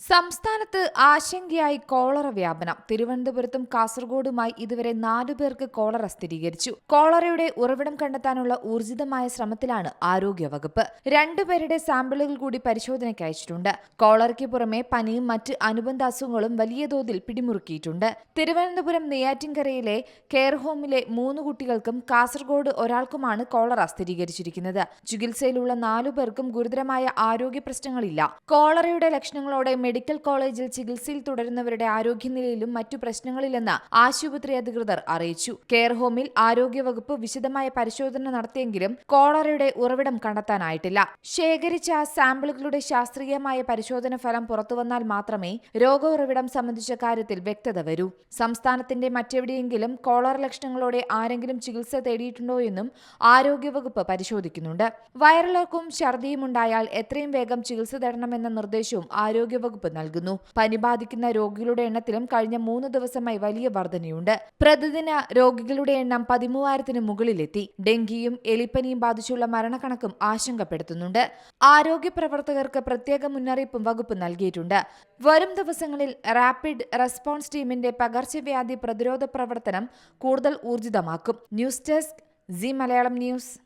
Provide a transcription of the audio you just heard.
സംസ്ഥാനത്ത് ആശങ്കയായി കോളറ വ്യാപനം. തിരുവനന്തപുരത്തും കാസർഗോഡുമായി ഇതുവരെ നാലു പേർക്ക് കോളറ സ്ഥിരീകരിച്ചു. കോളറയുടെ ഉറവിടം കണ്ടെത്താനുള്ള ഊർജിതമായ ശ്രമത്തിലാണ് ആരോഗ്യവകുപ്പ്. രണ്ടുപേരുടെ സാമ്പിളുകൾ കൂടി പരിശോധനയ്ക്ക് അയച്ചിട്ടുണ്ട്. കോളറയ്ക്ക് പുറമെ പനിയും മറ്റ് അനുബന്ധ അസുഖങ്ങളും വലിയ തോതിൽ പിടിമുറുക്കിയിട്ടുണ്ട്. തിരുവനന്തപുരം നെയ്യാറ്റിൻകരയിലെ കെയർ ഹോമിലെ മൂന്ന് കുട്ടികൾക്കും കാസർഗോഡ് ഒരാൾക്കുമാണ് കോളറ സ്ഥിരീകരിച്ചിരിക്കുന്നത്. ചികിത്സയിലുള്ള നാലു പേർക്കും ഗുരുതരമായ ആരോഗ്യ പ്രശ്നങ്ങളില്ല. കോളറയുടെ ലക്ഷണങ്ങളോടെ മെഡിക്കൽ കോളേജിൽ ചികിത്സയിൽ തുടരുന്നവരുടെ ആരോഗ്യനിലയിലും മറ്റു പ്രശ്നങ്ങളില്ലെന്ന് ആശുപത്രി അധികൃതർ അറിയിച്ചു. കെയർ ഹോമിൽ ആരോഗ്യവകുപ്പ് വിശദമായ പരിശോധന നടത്തിയെങ്കിലും കോളറയുടെ ഉറവിടം കണ്ടെത്താനായിട്ടില്ല. ശേഖരിച്ച സാമ്പിളുകളുടെ ശാസ്ത്രീയമായ പരിശോധന ഫലം പുറത്തുവന്നാൽ മാത്രമേ രോഗ ഉറവിടം സംബന്ധിച്ച കാര്യത്തിൽ വ്യക്തത വരൂ. സംസ്ഥാനത്തിന്റെ മറ്റെവിടെയെങ്കിലും കോളറ ലക്ഷണങ്ങളോടെ ആരെങ്കിലും ചികിത്സ തേടിയിട്ടുണ്ടോ എന്നും ആരോഗ്യവകുപ്പ് പരിശോധിക്കുന്നുണ്ട്. വയറിളക്കും ഛർദിയും ഉണ്ടായാൽ എത്രയും വേഗം ചികിത്സ തേടണമെന്ന നിർദ്ദേശവും ആരോഗ്യവകുപ്പ് നൽകുന്നു. പനി ബാധിക്കുന്ന രോഗികളുടെ എണ്ണത്തിലും കഴിഞ്ഞ മൂന്ന് ദിവസമായി വലിയ വർധനയുണ്ട്. പ്രതിദിന രോഗികളുടെ എണ്ണം പതിമൂവായിരത്തിന് മുകളിലെത്തി. ഡെങ്കിയും എലിപ്പനിയും ബാധിച്ചുള്ള മരണക്കണക്കും ആശങ്കപ്പെടുത്തുന്നുണ്ട്. ആരോഗ്യ പ്രവർത്തകർക്ക് പ്രത്യേക മുന്നറിയിപ്പും വകുപ്പ് നൽകിയിട്ടുണ്ട്. വരും ദിവസങ്ങളിൽ റാപ്പിഡ് റെസ്പോൺസ് ടീമിന്റെ പകർച്ചവ്യാധി പ്രതിരോധ പ്രവർത്തനം കൂടുതൽ ഊർജിതമാക്കും. News desk C Malayalam news.